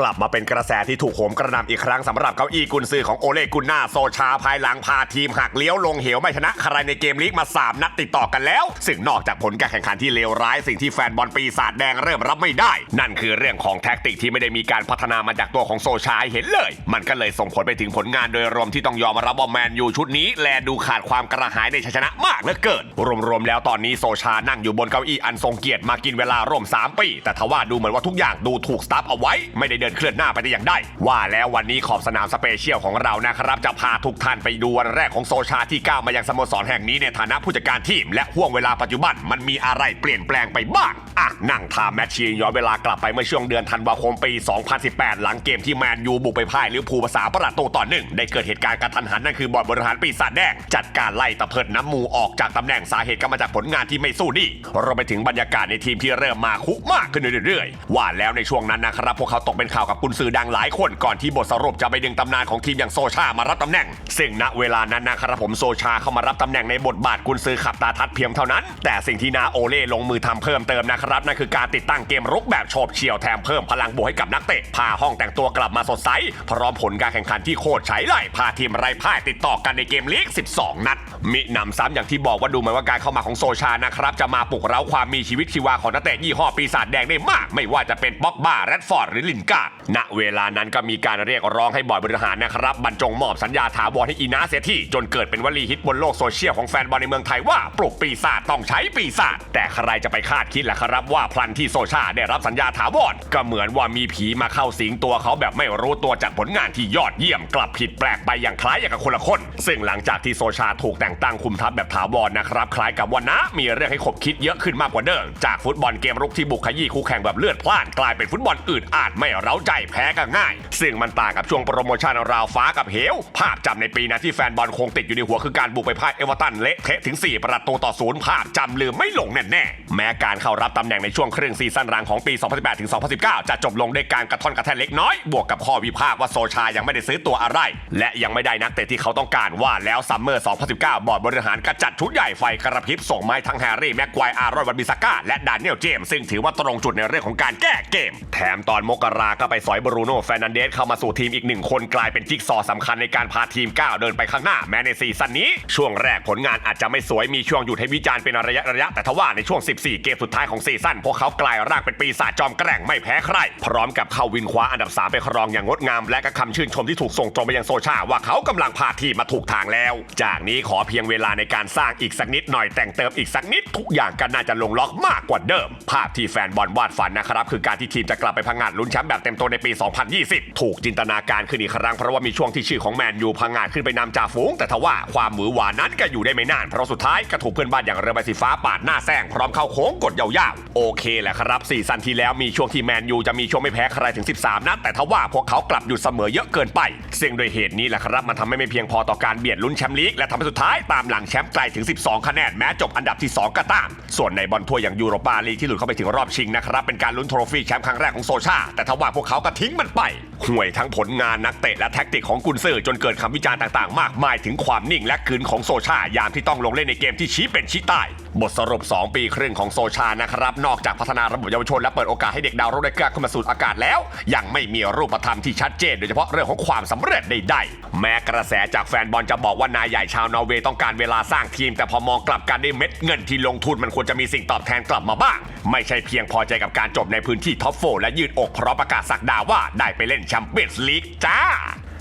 กลับมาเป็นกระแสที่ถูกโหมกระหน่ำอีกครั้งสำหรับเก้าอี้กุนซือของโอเลกุนนาโซชาภายหลังพาทีมหักเลี้ยวลงเหวไม่ชนะใครในเกมลีกมา 3 นัดติดต่อกันแล้ว ซึ่งนอกจากผลการแข่งขันที่เลวร้ายสิ่งที่แฟนบอลปีศาจแดงเริ่มรับไม่ได้ นั่นคือเรื่องของแท็กติกที่ไม่ได้มีการพัฒนามาจากตัวของโซชาหเห็นเลย มันก็เลยส่งผลไปถึงผลงานโดยรวมที่ต้องยอมรับว่าแมนยูชุดนี้แลดูขาดความกระหายในชัยชนะมากเหลือเกินรวมๆแล้วตอนนี้โซชานั่งอยู่บนเก้าอี้อันทรงเกียรติมากินเวลาร่วม3ปีแต่ทว่าดูเหมือนว่าทุกอย่างดูถูกสตาร์ฟเอาไว้ไม่ได้เดินเคลื่อนหน้าไปได้อย่างใดว่าแล้ววันนี้ขอบสนามสเปเชียลของเรานะครับ จะพาทุกท่านไปดูวันแรกของโซชาที่ก้าวมายังสโมสรแห่งนี้ในฐานะผู้จัดการทีม และห่วงเวลาปัจจุบันมันมีอะไรเปลี่ยนแปลงไปบ้างอะนั่งทามแมชชีนย้อนเวลากลับไปเมื่อช่วงเดือนธันวาคมปี 2018 หลังเกมที่แมนยูบุกไปพ่ายลิเวอร์พูลภาษาประตูต่อหนึ่งได้เกิดเหตุการณ์กระทันหันนั่นคือบอร์ดบริหารปีศาจแดงจัดการไล่ตะเพิดน้ำมูออกจากตำแหน่งสาเหตุก็มาจากผลงานที่ไม่สู้ดีรวมไปถึงบรรยากาศในทีมที่เริ่มมาคุมากขึ้นเรื่อยๆว่าแล้วในช่วงนั้นนะครับพวกเขาตกเป็นข่าวกับกุนซือดังหลายคนก่อนที่บทสรุปจะไปดึงตำนานของทีมอย่างโซชามารับตำแหน่ง ซึ่งณเวลานั้นนะครับผมโซชาเข้ามารับตำแหน่งในบทบาทกุนซือขับตาทัดเพียงเท่านั้น แต่สิ่งที่นาโอเล่ลงมือทำเพิ่มเติมนะครับนั่นคือการติดตั้งเกมรุกแบบโฉบเฉี่ยวแถมเพิ่มพลังบวกให้กับนักเตะพาห้องแต่งตัวกลับมาสดใสพร้อมผลการแข่งขันที่โคตรใช้ไหลพาทีมไร้พ่ายติดต่อกันในเกมลีก 12 นัด มิหนำซ้ำอย่างที่บอกว่าดูเหมือนว่าการเข้ามาของโซชานะครับจะมาปลุกเร้าความมีชีวิตชีวาของนักเตะยี่ห้อปีศาจแดงได้มาก ไม่ว่าจะเป็นบ็อกบ้าแรดฟอร์ดหรือลินกาณเวลานั้นก็มีการเรียกร้องให้บอร์ดบริหารนะครับบรรจงมอบสัญญาถาวรให้อีนาเสียที่จนเกิดเป็นวลีฮิตบนโลกโซเชียลของแฟนบอลในเมืองไทยว่าปลุกปีศาจต้องใช้ปีศาจแต่ใครจะไปคาดคิดล่ะครับว่าพลันที่โซชาได้รับสัญญาถาวรก็เหมือนว่ามีผีมาเข้าสิงตัวเขาแบบไม่รู้ตัวจากผลงานที่ยอดเยี่ยมกลับผิดแปลกไปอย่างคล้ายอย่างกับคนละคน ซึ่งหลังจากที่โซชาถูกแต่งตั้งคุมทัพแบบถาวรนะครับคล้ายกับว่านะมีเรื่องให้ขบคิดเยอะขึ้นมากกว่าเดิมจากฟุตบอลเกมรุกที่บุกขยี้คู่แข่งแบบเลือดพล่านกลายเป็นฟุตบอลอื่นอาจไม่เร้าใจแพ้ก็ง่าย ซึ่งมันต่างกับช่วงโปรโมชั่นราวฟ้ากับเหว ภาพจำในปีนั้นที่แฟนบอลคงติดอยู่ในหัวคือการบุกไปพ่ายเอเวอร์ตันเละเทะถึง 4 ประตูต่อศูนย์ภาพจำลืมไม่ลงแน่ๆแม้การเข้ารับตำแหน่งในช่วงครึ่งซีซั่นรังของปี 2018ถึง2019 จะจบลงด้วยการกระท่อนกระแทกเล็กน้อยบวกกับข้อวิพากษ์ว่าโซชายังไม่ได้ซื้อตัวอะไร และยังไม่ได้นักเตะที่เขาต้องการว่าแล้วซัมเมอร์ 2019 บอร์ดบริหารก็จัดชุดใหญ่ไฟกระพริบส่งไม้ทั้งแฮร์รี่แม็กควายอารอนวันบิสก้าและดานเนียลเจมส์ซึ่งถือว่าตรงจุดในเรื่องของการแก้เกม แถมตอนมกราก็ไปสอยบรูโน่แฟนันเดสเข้ามาสู่ทีมอีกหนึ่งคนกลายเป็นจิ๊กซอว์สำคัญในการพาทีมก้าวเดินไปข้างหน้าแม้ในซีซั่นนี้ ช่วงแรกผลงานอาจจะไม่สวยมีช่วงหยุดให้วิจารณ์เป็นระยะระยะแต่ทว่าในช่วง 14 เกมสุดท้ายของซีซั่นพวกเขากลายร่างเป็นปีศาจจอมแกร่งไม่แพ้ใคร พร้อมกับเข้าวินคว้าอันดับ 3 ไปครองอย่างงดงาม และก็คำชื่นชมที่ถูกส่งตรงไปยังโซชาว่าเขากำลังพาทีมมาถูกทางแล้ว จากนี้ขอเพียงเวลาในการสร้างอีกสักนิดหน่อยแต่งเติมอีกสักนิดทุกอย่างก็น่าจะลงล็อกมากกว่าเดิม ภาพที่แฟนบอลวาดฝันนะครับคือการที่ทีมจะกลับไปพังงาดลุ้นแชมป์แบบต็มตัวในปี 2020 ถูกจินตนาการขึ้นอีกครั้งเพราะว่ามีช่วงที่ชื่อของแมนยูพังงาดขึ้นไปนำจ่าฝูง แต่ทว่าความหวือหวานั้นก็อยู่ได้ไม่นาน เพราะสุดท้ายก็ถูกเพื่อนบ้านอย่างเรือใบสีฟ้าปาดหน้าแซงพร้อมเข้าโค้งกดยาวๆโอเคแหละครับซีซั่นที่แล้วมีช่วงที่แมนยูจะมีช่วงไม่แพ้ใครถึง 13 นัดแต่ทว่าพวกเขากลับหยุดเสมอเยอะเกินไปซึ่งโดยเหตุนี้แหละครับมันทำให้ไม่เพียงพอต่อการเบียดลุ้นแชมป์ลีกและทำให้สุดท้ายตามหลังแชมป์ไกลถึง 12 คะแนนแม้จบอันดับที่ 2 ก็ตาม ส่วนในบอลถ้วยอย่างยูโรปาลีกที่หลุดเข้าไปถึงรอบชิงนะครับเป็นการลุ้นโทรฟี่แชมป์ครั้งแรกของโซชาแต่ทว่าวกเขาก็ทิ้งมันไป ห่วยทั้งผลงานนักเตะและแท็กติกของกุนซือจนเกิดคำวิจารณ์ต่างๆ มากมายถึงความนิ่งและคืนของโซชา ยามที่ต้องลงเล่นในเกมที่ชี้เป็นชี้ตาย บทสรุป 2 ปีครึ่งของโซชานะครับ นอกจากพัฒนาระบบเยาวชนและเปิดโอกาสให้เด็กดาวรุ่งได้กล้าขึ้นมาสู่อากาศแล้ว ยังไม่มีรูปธรรมที่ชัดเจนโดยเฉพาะเรื่องของความสำเร็จใดๆแม้กระแสจากแฟนบอลจะบอกว่านายใหญ่ชาวนอร์เวย์ต้องการเวลาสร้างทีม แต่พอมองกลับกันด้วยเม็ดเงินที่ลงทุนมันควรจะมีสิ่งตอบแทนกลับมาบ้าง ไม่ใช่เพียงพอใจกับการจบในพื้นที่ท็อปโฟและยืดอกพราะประกาศสักดาว่าได้ไปเล่นแชมเปี้ยนส์ลีกจ้า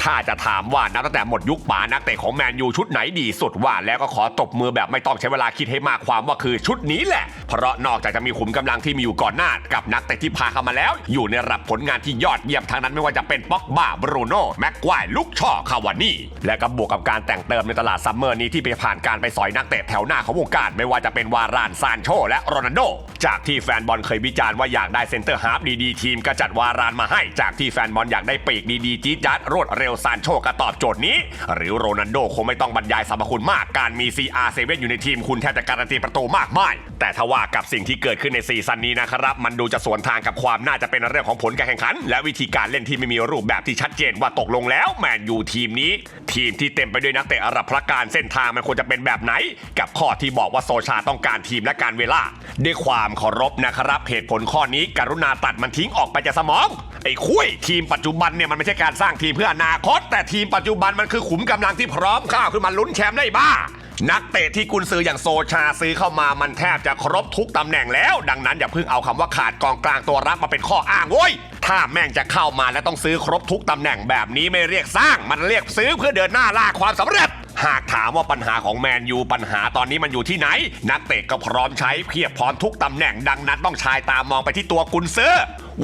ถ้าจะถามว่านับตั้งแต่หมดยุคป๋านักเตะของแมนยูชุดไหนดีสุดว่าแล้วก็ขอตบมือแบบไม่ต้องใช้เวลาคิดให้มากความว่าคือชุดนี้แหละ เพราะนอกจากจะมีขุมกำลังที่มีอยู่ก่อนหน้ากับนักเตะที่พาเข้ามาแล้ว อยู่ในระดับผลงานที่ยอดเยี่ยมทั้งนั้นไม่ว่าจะเป็นป็อกบ้าบรูโน่แม็กควายลุกช่อคาวานี่และก็บวกกับการแต่งเติมในตลาดซัมเมอร์นี้ที่ไปผ่านการไปสอยนักเตะแถวหน้าของวงการไม่ว่าจะเป็นวารานซานโชและโรนัลโดจากที่แฟนบอลเคยวิจารณ์ว่าอยากได้เซนเตอร์ฮาร์ฟดีๆทีมก็จัดวารานมาให้จากที่แฟนบอลอยากได้ปีกดีๆจี๊ดจ๊าดรวดเร็วซานโชก็ตอบโจทย์นี้ หรือโรนัลโดคงไม่ต้องบรรยายสรรพคุณมากการมี CR7 อยู่ในทีมคุณแทบจะการันตีประตูมากมาย แต่ทว่ากับสิ่งที่เกิดขึ้นในซีซั่นนี้นะครับ มันดูจะสวนทางกับความน่าจะเป็นเรื่องของผลการแข่งขัน และวิธีการเล่นที่ไม่มีรูปแบบที่ชัดเจนว่าตกลงแล้วแมนยูทีมนี้ ทีมที่เต็มไปด้วยนักเตะอารับพระการเส้นทางมันควรจะเป็นแบบไหน กับข้อที่บอกว่าโซชาต้องการทีมและการเวลา ด้วยความเคารพนะครับเหตุผลข้อนี้กรุณาตัดมันทิ้งออกไปจากสมอง อ้คุยทีมปัจจุบันเนี่ยมันไม่ใช่การสร้างทีมเพื่ออนาคต แต่ทีมปัจจุบันมันคือขุมกำลังที่พร้อมข้าวขึ้นมาลุ้นแชมป์ได้บ้า นักเตะที่กุนซื้ออย่างโซชาซื้อเข้ามามันแทบจะครบทุกตำแหน่งแล้ว ดังนั้นอย่าเพิ่งเอาคำว่าขาดกองกลางตัวรับมาเป็นข้ออ้างโว้ยถ้าแม่งจะเข้ามาและต้องซื้อครบทุกตำแหน่งแบบนี้ไม่เรียกสร้าง มันเรียกซื้อเพื่อเดินหน้าล่าความสำเร็จ หากถามว่าปัญหาของแมนยูปัญหาตอนนี้มันอยู่ที่ไหน นักเตะก็พร้อมใช้เพียบพร้อมทุกตำแหน่งดังนั้นต้องชายตามองไปที่ตัวกุนซื้อ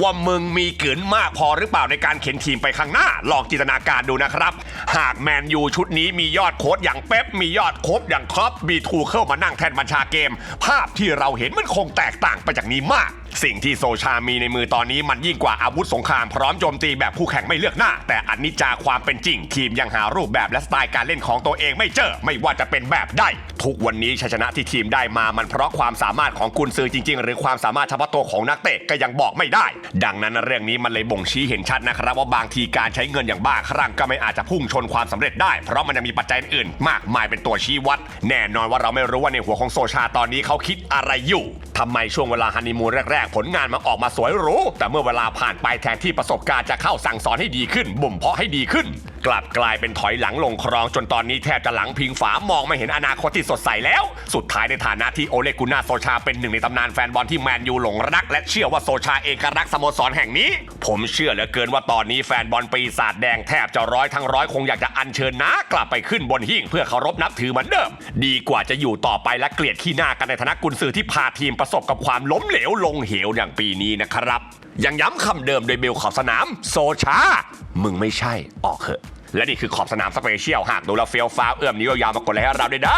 ว่ามึงมีเกลืนมากพอหรือเปล่าในการเข็นทีมไปข้างหน้า ลองจินตนาการดูนะครับ หากแมนยูชุดนี้มียอดโค้ดอย่างเป๊ปมียอดโค้ดอย่างครอปมีทูเคิลมานั่งแทนบัญชาเกม ภาพที่เราเห็นมันคงแตกต่างไปจากนี้มาก สิ่งที่โซชามีในมือตอนนี้มันยิ่งกว่าอาวุธสงครามพร้อมโจมตีแบบคู่แข่งไม่เลือกหน้า แต่อันนิจจาความเป็นจริง ทีมยังหารูปแบบและสไตล์การเล่นของตัวเองไม่เจอ ไม่ว่าจะเป็นแบบใดทุกวันนี้ชัยชนะที่ทีมได้มามันเพราะความสามารถของกุนซือจริง ๆ หรือความสามารถเฉพาะตัวของนักเตะก็ยังบอกไม่ได้ ดังนั้นเรื่องนี้มันเลยบ่งชี้เห็นชัดนะครับว่าบางทีการใช้เงินอย่างบ้าคลั่งก็ไม่อาจจะพุ่งชนความสำเร็จได้เพราะมันยังมีปัจจัยอื่น มากมายเป็นตัวชี้วัด แน่นอนว่าเราไม่รู้ว่าในหัวของโซชาตอนนี้เขาคิดอะไรอยู่ทำไมช่วงเวลาฮันนีมูนแรกๆผลงานมันออกมาสวยหรูแต่เมื่อเวลาผ่านไปแทนที่ประสบการณ์จะเข้าสั่งสอนให้ดีขึ้นบ่มเพาะให้ดีขึ้น กลับกลายเป็นถอยหลังลงครอง จนตอนนี้แทบจะหลังพิงฝามองไม่เห็นอนาคตที่สดใสแล้ว สุดท้ายในฐานะที่โอเลกุนาโซชาเป็นหนึ่งในตำนานแฟนบอลที่แมนยูหลงรัก และเชื่อว่าโซชาเองก็รักสโมสรแห่งนี้ ผมเชื่อเหลือเกินว่าตอนนี้แฟนบอลปีศาจแดงแทบจะร้อยทั้งร้อยคงอยากจะอัญเชิญน้ากลับไปขึ้นบนหิ้งเพื่อเคารพนับถือเหมือนเดิม ดีกว่าจะอยู่ต่อไปและเกลียดขี้หน้ากันในฐานะกุนซือที่พาทีมประสบกับความล้มเหลวลงเหวอย่างปีนี้นะครับ ยังย้ำคำเดิมโดยเบลขอบสนาม โซชา มึงไม่ใช่ออกเหอะ และนี่คือขอบสนามสเปเชียลหากดูแลเฟียวฟ้าเอื้อมนิ้วยาวมากดไลค์ให้เราด้วยนะ